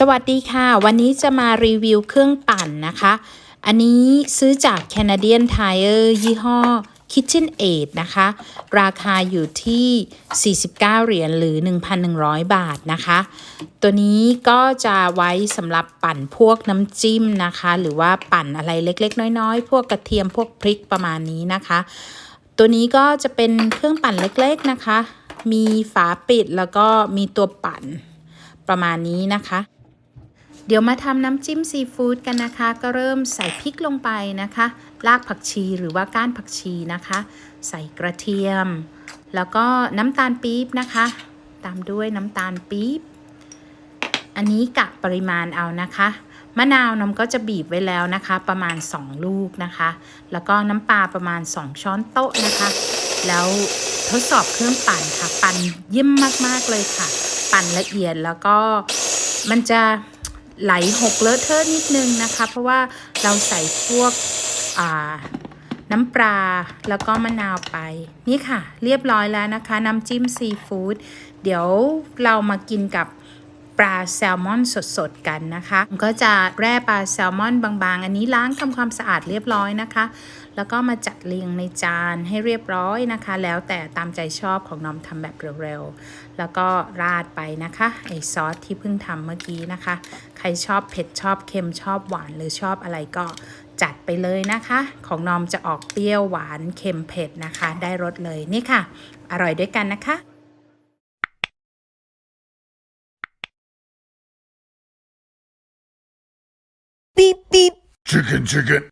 สวัสดีค่ะ วันนี้จะมารีวิวเครื่องปั่นนะคะ อันนี้ซื้อจาก Canadian Tire ยี่ห้อ KitchenAid นะคะ ราคาอยู่ที่ 49 เหรียญหรือ 1,100 บาทนะคะ ตัวนี้ก็จะไว้สำหรับปั่นพวกน้ำจิ้มนะคะ หรือว่าปั่นอะไรเล็กๆ น้อยๆ พวกกระเทียมพวกพริกประมาณนี้นะคะ ตัวนี้ก็จะเป็นเครื่องปั่นเล็กๆนะคะ มีฝาปิดแล้วก็มีตัวปั่นประมาณนี้นะคะ เดี๋ยวมาทำน้ำจิ้มซีฟู้ดกันนะคะ ก็เริ่มใส่พริกลงไปนะคะรากผักชีหรือว่าก้านผักชีนะคะ ใส่กระเทียม แล้วก็น้ำตาลปี๊บนะคะ ตามด้วยน้ำตาลปี๊บอันนี้กะปริมาณเอานะคะ มะนาวนมก็จะบีบไว้แล้วนะคะ ประมาณ 2 ลูกนะคะ แล้วก็น้ำปลาประมาณ 2 ช้อนโต๊ะนะคะ แล้วทดสอบเครื่องปั่นค่ะ ปั่นเยี่ยมมากๆเลยค่ะ ปั่นละเอียดแล้วก็มันจะ ไหลหกเลอะเทอะนิดนึงนะคะ เพราะว่าเราใส่พวกน้ำปลาแล้วก็มะนาวไป นี่ค่ะ เรียบร้อยแล้วนะคะ น้ำจิ้มซีฟู้ดเดี๋ยวเรามากินกับ ปลาแซลมอนสดๆกันนะคะก็จะแร่ปลาแซลมอนบางๆ อันนี้ล้างทำความสะอาดเรียบร้อยนะคะ แล้วก็มาจัดเรียงในจานให้เรียบร้อยนะคะ แล้วแต่ตามใจชอบของน้องทำแบบเร็วๆ แล้วก็ราดไปนะคะไอซอสที่เพิ่งทำเมื่อกี้นะคะ ใครชอบเผ็ดชอบเค็มชอบหวานหรือชอบอะไรก็จัดไปเลยนะคะ ของนอมจะออกเปรี้ยวหวานเค็มเผ็ดนะคะ ได้รสเลยนี่ค่ะ อร่อยด้วยกันนะคะ beep beep Chicken, chicken.